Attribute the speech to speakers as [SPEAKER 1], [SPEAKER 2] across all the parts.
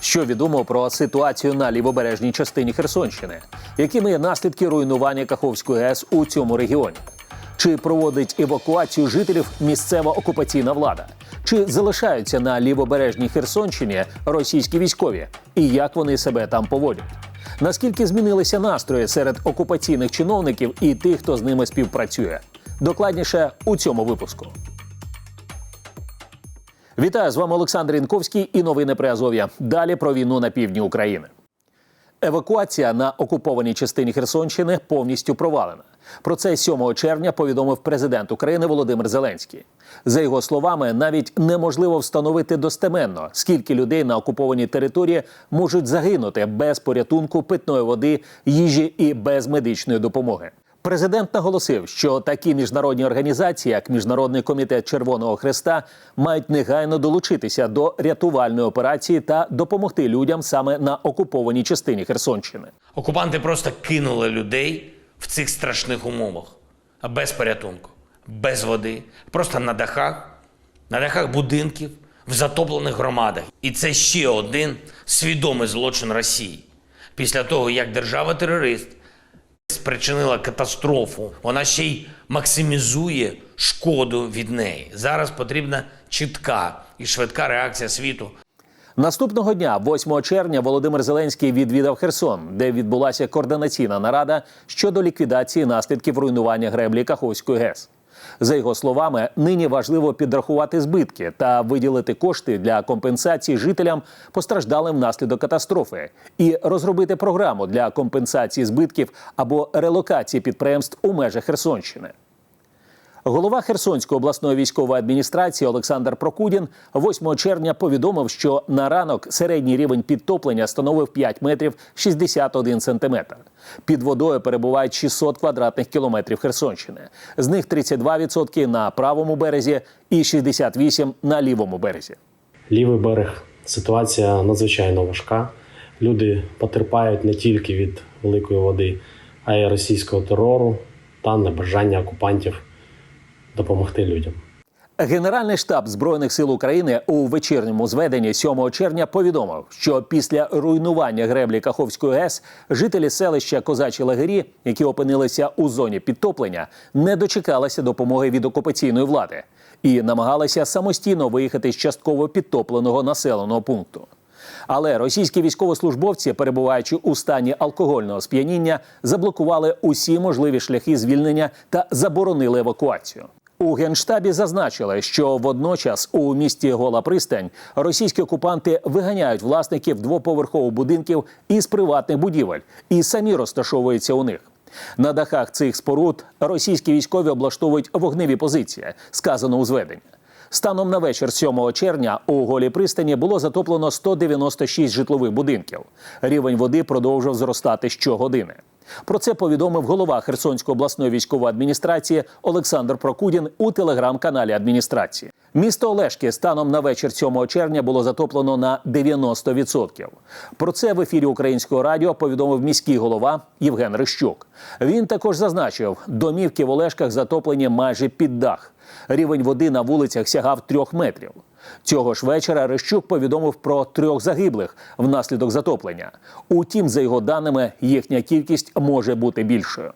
[SPEAKER 1] Що відомо про ситуацію на лівобережній частині Херсонщини? Якими є наслідки руйнування Каховської ГЕС у цьому регіоні? Чи проводить евакуацію жителів місцева окупаційна влада? Чи залишаються на лівобережній Херсонщині російські військові? І як вони себе там поводять? Наскільки змінилися настрої серед окупаційних чиновників і тих, хто з ними співпрацює? Докладніше у цьому випуску. Вітаю з вами Олександр Інковський і новини при Азов'я. Далі про війну на півдні України. Евакуація на окупованій частині Херсонщини повністю провалена. Про це 7 червня повідомив президент України Володимир Зеленський. За його словами, навіть неможливо встановити достеменно, скільки людей на окупованій території можуть загинути без порятунку питної води, їжі і без медичної допомоги. Президент наголосив, що такі міжнародні організації, як Міжнародний комітет Червоного Хреста, мають негайно долучитися до рятувальної операції та допомогти людям саме на окупованій частині Херсонщини.
[SPEAKER 2] Окупанти просто кинули людей в цих страшних умовах, без порятунку, без води, просто на дахах, на дахах будинків, в затоплених громадах. І це ще один свідомий злочин Росії. Після того, як держава-терорист спричинила катастрофу, вона ще й максимізує шкоду від неї. Зараз потрібна чітка і швидка реакція світу
[SPEAKER 1] Наступного дня, 8 червня, Володимир Зеленський відвідав Херсон, де відбулася координаційна нарада щодо ліквідації наслідків руйнування греблі Каховської ГЕС. За його словами, нині важливо підрахувати збитки та виділити кошти для компенсації жителям, постраждалим внаслідок катастрофи, і розробити програму для компенсації збитків або релокації підприємств у межах Херсонщини. Голова Херсонської обласної військової адміністрації Олександр Прокудін 8 червня повідомив, що на ранок середній рівень підтоплення становив 5 метрів 61 сантиметр. Під водою перебувають 600 квадратних кілометрів Херсонщини. З них 32% на правому березі і 68% на лівому березі.
[SPEAKER 3] Лівий берег ситуація надзвичайно важка. Люди потерпають не тільки від великої води, а й російського терору та небажання окупантів допомогти людям.
[SPEAKER 1] Генеральний штаб збройних сил України у вечірньому зведенні 7 червня повідомив, що після руйнування греблі Каховської ГЕС жителі селища Козачі Лагері, які опинилися у зоні підтоплення, не дочекалися допомоги від окупаційної влади і намагалися самостійно виїхати з частково підтопленого населеного пункту. Але російські військовослужбовці, перебуваючи у стані алкогольного сп'яніння, заблокували усі можливі шляхи звільнення та заборонили евакуацію. У генштабі зазначили, що водночас у місті Гола Пристань російські окупанти виганяють власників двоповерхових будинків із приватних будівель і самі розташовуються у них. На дахах цих споруд російські військові облаштовують вогневі позиції, сказано у зведенні. Станом на вечір 7 червня у голій пристані було затоплено 196 житлових будинків. Рівень води продовжив зростати щогодини. Про це повідомив голова Херсонської обласної військової адміністрації Олександр Прокудін у телеграм-каналі адміністрації. Місто Олешки станом на вечір 7 червня було затоплено на 90%. Про це в ефірі українського радіо повідомив міський голова Євген Рищук. Він також зазначив, домівки в Олешках затоплені майже під дах. Рівень води на вулицях сягав трьох метрів. Цього ж вечора Рищук повідомив про трьох загиблих внаслідок затоплення. Утім, за його даними, їхня кількість може бути більшою.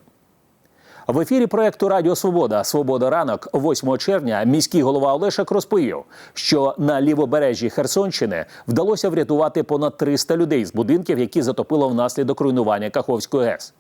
[SPEAKER 1] В ефірі проекту Радіо Свобода Свобода ранок 8 червня міський голова Олешак розповів, що на лівобережжі Херсонщини вдалося врятувати понад 300 людей з будинків, які затопило внаслідок руйнування Каховської ГЕС.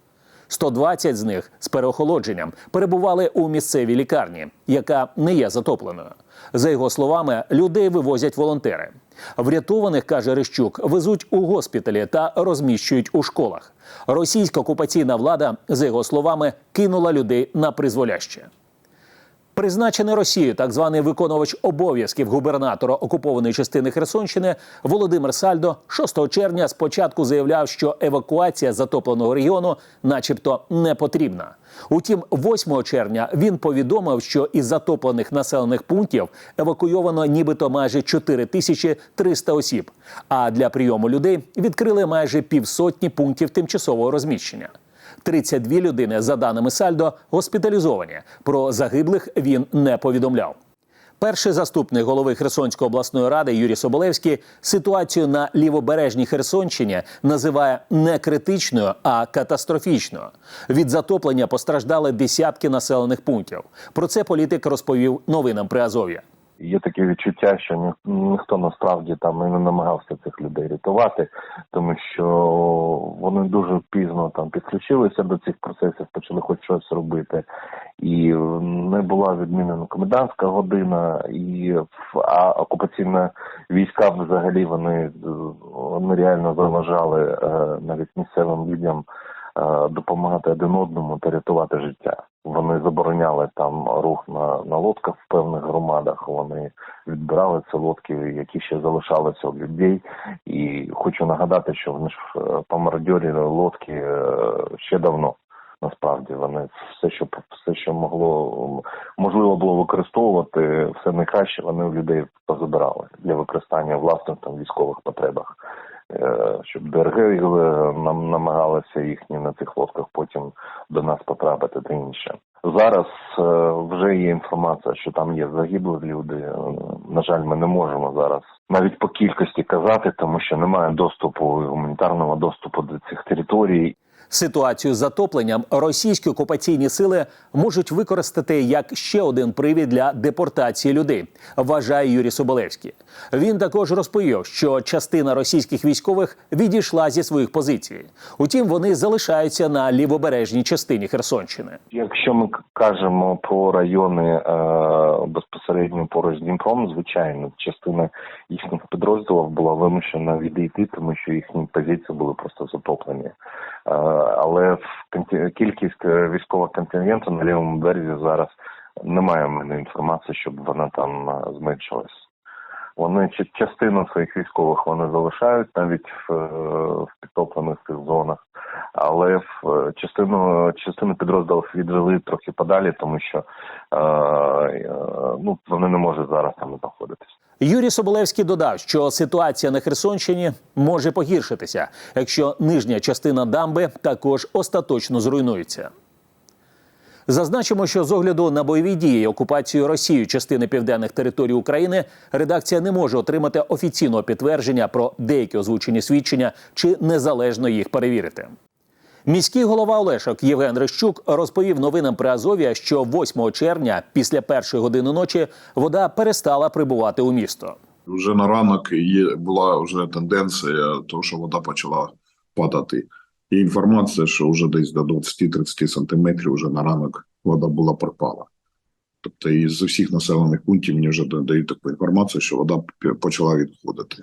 [SPEAKER 1] 120 з них з переохолодженням перебували у місцевій лікарні, яка не є затопленою. За його словами, людей вивозять волонтери. Врятованих, каже Рищук, везуть у госпіталі та розміщують у школах. Російська окупаційна влада, за його словами, кинула людей на призволяще. Призначений Росією так званий виконувач обов'язків губернатора окупованої частини Херсонщини Володимир Сальдо 6 червня спочатку заявляв, що евакуація затопленого регіону, начебто, не потрібна. Утім, 8 червня він повідомив, що із затоплених населених пунктів евакуйовано нібито майже 4300 осіб. А для прийому людей відкрили майже півсотні пунктів тимчасового розміщення. 32 людини, за даними Сальдо, госпіталізовані. Про загиблих він не повідомляв. Перший заступник голови Херсонської обласної ради Юрій Соболевський ситуацію на лівобережній Херсонщині називає не критичною, а катастрофічною. Від затоплення постраждали десятки населених пунктів. Про це політик розповів новинам при Азов'я.
[SPEAKER 4] Є таке відчуття, що ні, ніхто насправді там і не намагався цих людей рятувати, тому що вони дуже пізно там підключилися до цих процесів, почали хоч щось робити, і не була відмінена комендантська година, і а окупаційні війська взагалі вони, вони реально заважали е, навіть місцевим людям е, допомагати один одному та рятувати життя. Вони забороняли там рух на, на лодках в певних громадах. Вони відбирали ці лодки, які ще залишалися у людей. І хочу нагадати, що вони ж е, помародьорили лодки е, ще давно. Насправді вони все, що все, що могло можливо було використовувати, все найкраще вони у людей позабирали для використання власних там військових потребах. Е, щоб ДРГ е, нам намагалися їхні на цих лодках потім до нас потрапити та інше. Зараз е, вже є інформація, що там є загиблі люди. На жаль, ми не можемо зараз навіть по кількості казати, тому що немає доступу гуманітарного доступу до цих територій.
[SPEAKER 1] Ситуацію з затопленням російські окупаційні сили можуть використати як ще один привід для депортації людей, вважає Юрій Соболевський. Він також розповів, що частина російських військових відійшла зі своїх позицій. Утім, вони залишаються на лівобережній частині Херсонщини.
[SPEAKER 4] Якщо ми кажемо про райони е, безпосередньо поруч з Дніпром, звичайно, частина їхніх підрозділів була вимушена відійти, тому що їхні позиції були просто затоплені. Е, але в кількість е, військового контингенту на лівому березі зараз немає в мене інформації, щоб вона там е, зменшилась. Вони ча- частину своїх військових вони залишають навіть в, е, в підтоплених цих зонах, але в е, частину частину підрозділів відвели трохи подалі, тому що е, е, ну вони не можуть зараз там знаходитися.
[SPEAKER 1] Юрій Соболевський додав, що ситуація на Херсонщині може погіршитися, якщо нижня частина дамби також остаточно зруйнується. Зазначимо, що з огляду на бойові дії окупацію Росією частини південних територій України редакція не може отримати офіційного підтвердження про деякі озвучені свідчення чи незалежно їх перевірити. Міський голова Олешок Євген Рищук розповів новинам при Азов'я, що 8 червня, після першої години ночі, вода перестала прибувати у місто.
[SPEAKER 5] Вже на ранок є була вже тенденція, того, що вода почала падати. Є інформація, що вже десь до 20-30 сантиметрів вже на ранок вода була пропала. Тобто із усіх населених пунктів мені вже дають таку інформацію, що вода почала відходити.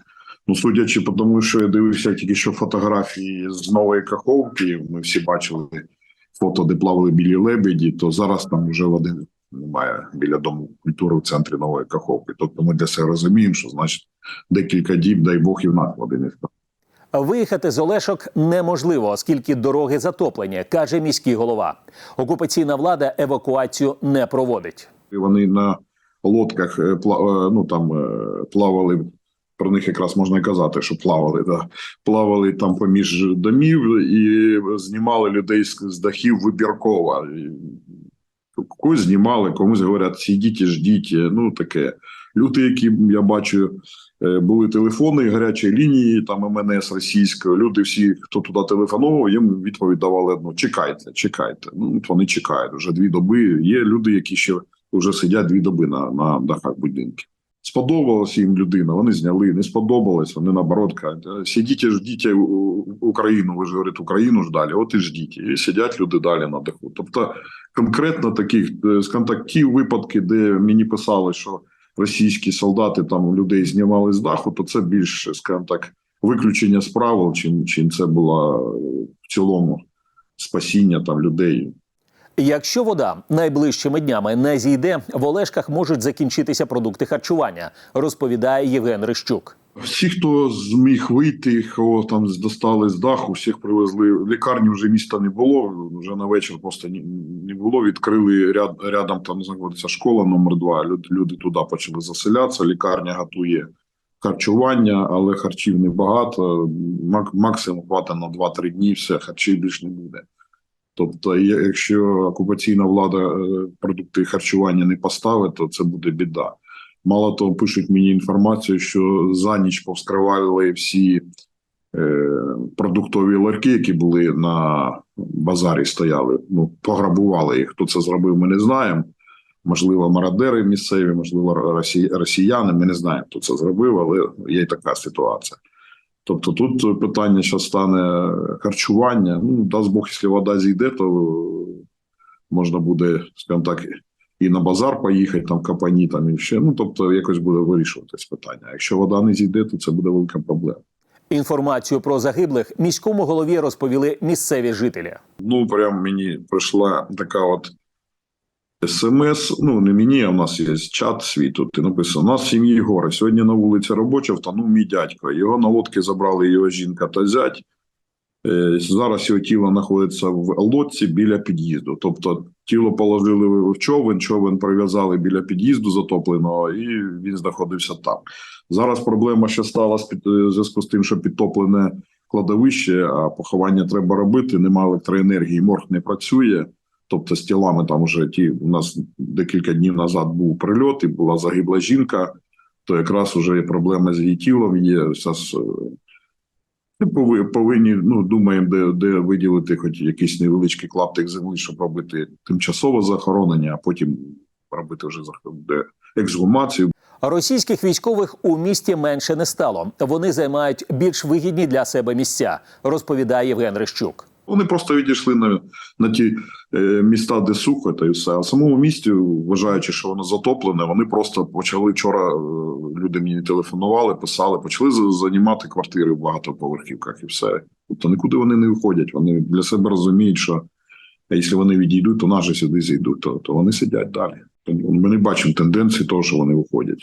[SPEAKER 5] Ну, судячи по тому, що я дивився тільки що фотографії з нової каховки, ми всі бачили фото, де плавали білі лебеді, то зараз там вже води немає біля дому культури в центрі нової каховки. Тобто ми для себе розуміємо, що значить декілька діб, дай Бог, і в нас води не стане.
[SPEAKER 1] Виїхати з Олешок неможливо, оскільки дороги затоплені, каже міський голова. Окупаційна влада евакуацію не проводить.
[SPEAKER 5] Вони на лодках е, е, ну, там, е, плавали. Про них якраз можна казати, що плавали. Да. Плавали там поміж домів і знімали людей з, з дахів вибірково. Когось знімали, комусь говорять, сидіть і ждіть. Ну таке. Люди, які я бачу, е, були телефони, гарячі лінії, там МНС російської. Люди, всі, хто туди телефонував, їм відповідь давали одну: чекайте, чекайте. Ну от вони чекають вже дві доби. Є люди, які ще вже сидять дві доби на, на дахах будинків. Сподобалася їм людина, вони зняли. Не сподобалось, вони наоборот кажуть, «Е, сидіть ждіть Україну. Ви ж говорите, Україну ждали, от і ждіть. І сидять люди далі на даху. Тобто конкретно таких е, з контактів випадки, де мені писали, що російські солдати там людей знімали з даху, то це більш, скажімо так, виключення з правил, чим, чим це було е, в цілому спасіння там людей.
[SPEAKER 1] Якщо вода найближчими днями не зійде, в Олешках можуть закінчитися продукти харчування, розповідає Євген Рищук.
[SPEAKER 5] Всі, хто зміг вийти, кого там достали з даху, всіх привезли. Лікарні вже міста не було. Вже на вечір просто не було. Відкрили ряд рядом. Там знаходиться школа номер 2 Люди, люди туди почали заселятися. Лікарня готує харчування, але харчів небагато. Мак- Максимум хватить на 2-3 дні. Все харчів більш не буде. Тобто, якщо окупаційна влада е, продукти харчування не поставить, то це буде біда. Мало того, пишуть мені інформацію, що за ніч повскривали всі е, продуктові ларки, які були на базарі, стояли. Ну, пограбували їх. Хто це зробив, ми не знаємо. Можливо, мародери місцеві, можливо, росіяни. Ми не знаємо, хто це зробив, але є й така ситуація. Тобто тут питання, що стане харчування. Ну, дасть Бог, якщо вода зійде, то можна буде, скажімо так, і на базар поїхати, там капані, там і ще. Ну, тобто, якось буде вирішуватись питання. А якщо вода не зійде, то це буде велика проблема.
[SPEAKER 1] Інформацію про загиблих міському голові розповіли місцеві жителі.
[SPEAKER 5] Ну, прям мені прийшла така от смс. Ну, не мені, а в нас є чат свій тут. І написано: у нас в сім'ї горе. Сьогодні на вулиці робоча втонув мій дядько. Його на лодки забрали його жінка та зять. Е, Зараз його тіло знаходиться в лодці біля під'їзду. Тобто тіло положили в човен, човен прив'язали біля під'їзду затопленого, і він знаходився там. Зараз проблема ще стала з під- е, зв'язку з тим, що підтоплене кладовище, а поховання треба робити. Немає електроенергії, морг не працює. Тобто з тілами там вже ті у нас декілька днів назад був прильот, і була загибла жінка. То якраз вже є проблема з її тілом. Є пови- повинні, ну думаємо, де, де виділити хоч якийсь невеличкий клаптик землі, щоб робити тимчасове захоронення, а потім робити вже ексгумацію.
[SPEAKER 1] Російських військових у місті менше не стало. Вони займають більш вигідні для себе місця, розповідає Євген Рищук.
[SPEAKER 5] Вони просто відійшли на, на ті е, міста, де сухо, та й все. А в самому місті, вважаючи, що воно затоплене, вони просто почали вчора. е, Люди мені телефонували, писали, почали за- займати квартири в багатоповерхівках і все. Тобто нікуди вони не виходять. Вони для себе розуміють, що якщо вони відійдуть, то наші сюди зійдуть, то, то вони сидять далі. Ми не бачимо тенденції того, що вони виходять.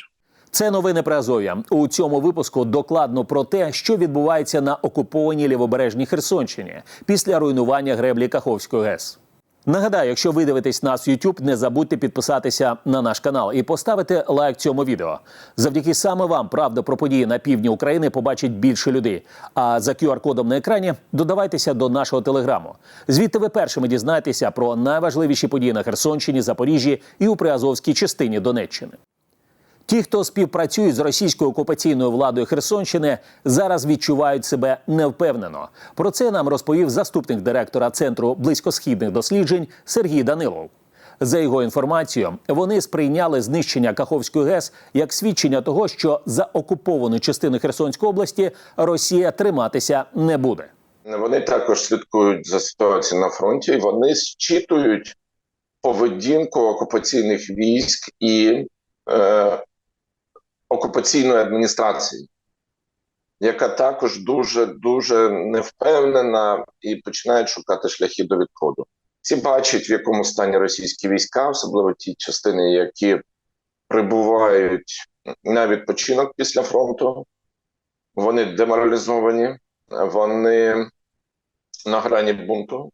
[SPEAKER 1] Це новини про Азов'я. У цьому випуску докладно про те, що відбувається на окупованій лівобережній Херсонщині після руйнування греблі Каховської ГЕС. Нагадаю, якщо ви дивитесь нас в YouTube, не забудьте підписатися на наш канал і поставити лайк цьому відео. Завдяки саме вам правда про події на півдні України побачить більше людей. А за QR-кодом на екрані додавайтеся до нашого телеграму. Звідти ви першими дізнаєтеся про найважливіші події на Херсонщині, Запоріжжі і у Приазовській частині Донеччини. Ті, хто співпрацюють з російською окупаційною владою Херсонщини, зараз відчувають себе невпевнено. Про це нам розповів заступник директора центру близькосхідних досліджень Сергій Данилов. За його інформацією, вони сприйняли знищення Каховської ГЕС як свідчення того, що за окуповану частину Херсонської області Росія триматися не буде.
[SPEAKER 6] Вони також слідкують за ситуацією на фронті, вони зчитують поведінку окупаційних військ і е, окупаційної адміністрації, яка також дуже дуже невпевнена і починає шукати шляхи до відходу. Всі бачать, в якому стані російські війська, особливо ті частини, які прибувають на відпочинок після фронту. Вони деморалізовані, вони на грані бунту.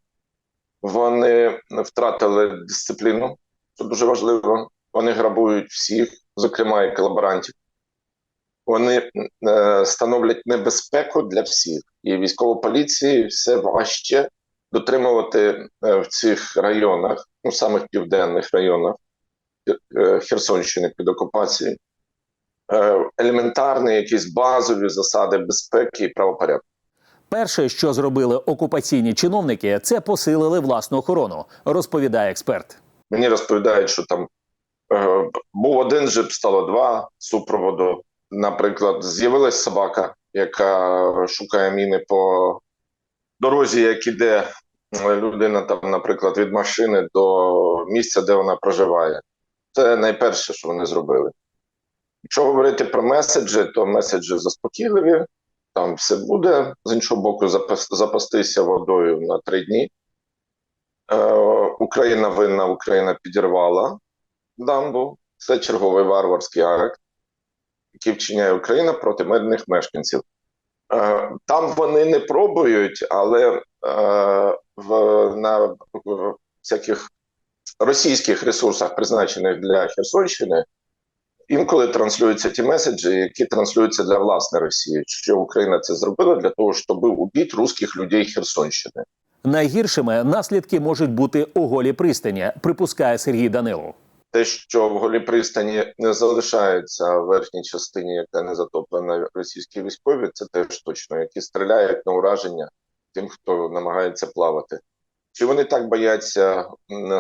[SPEAKER 6] Вони втратили дисципліну, що дуже важливо. Вони грабують всіх, зокрема і колаборантів. Вони е, становлять небезпеку для всіх. І військовій поліції все важче дотримувати е, в цих районах, ну самих південних районах е, Херсонщини під окупацією, е, елементарні якісь базові засади безпеки і правопорядку.
[SPEAKER 1] Перше, що зробили окупаційні чиновники, це посилили власну охорону, розповідає експерт.
[SPEAKER 6] Мені розповідають, що там е, був один джип, стало два супроводу. Наприклад, з'явилась собака, яка шукає міни по дорозі, як іде е, людина, там, наприклад, від машини до місця, де вона проживає. Це найперше, що вони зробили. Якщо говорити про меседжі, то меседжі заспокійливі, там все буде. З іншого боку, запастися водою на три дні. Е, Україна винна, Україна підірвала дамбу. Це черговий варварський акт, який вчиняє Україна проти мирних мешканців. Е, Там вони не пробують, але е, в, на всяких російських ресурсах, призначених для Херсонщини, інколи транслюються ті меседжі, які транслюються для власної Росії, що Україна це зробила для того, щоб убити русських людей Херсонщини.
[SPEAKER 1] Найгіршими наслідки можуть бути у голій пристані, припускає Сергій Данилов.
[SPEAKER 6] Те, що в голій пристані не залишається верхній частині, яка не затоплена російські військові, це теж точно, які стріляють на ураження тим, хто намагається плавати. Чи вони так бояться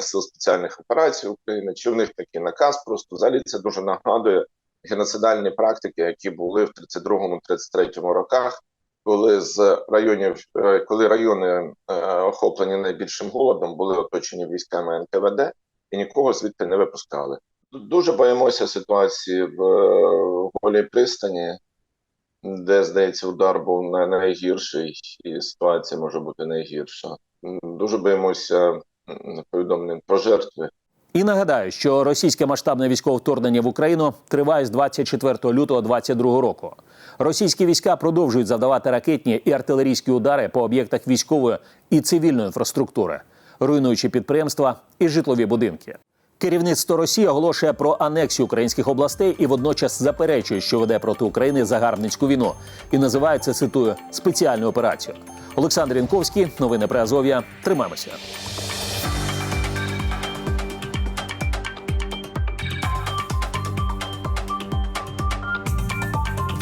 [SPEAKER 6] сил спеціальних операцій України, чи в них такий наказ? Просто взагалі це дуже нагадує геноцидальні практики, які були в 32-33 роках, коли з районів, е, коли райони е, охоплені найбільшим голодом, були оточені військами НКВД і нікого звідти не випускали. Дуже боїмося ситуації в, е, голій пристані, де, здається, удар був най- найгірший, і ситуація може бути найгірша. Дуже боїмося повідомлень про жертви.
[SPEAKER 1] І нагадаю, що російське масштабне військове вторгнення в Україну триває з 24 лютого 2022 року. Російські війська продовжують завдавати ракетні і артилерійські удари по об'єктах військової і цивільної інфраструктури, руйнуючи підприємства і житлові будинки. Керівництво Росії оголошує про анексію українських областей і водночас заперечує, що веде проти України загарбницьку війну, і називає це цитую спеціальну операцію. Олександр Янковський, новини при Азов'я. Тримаємося.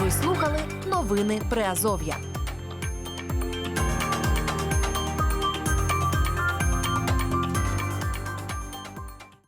[SPEAKER 7] Ви слухали новини Приазов'я.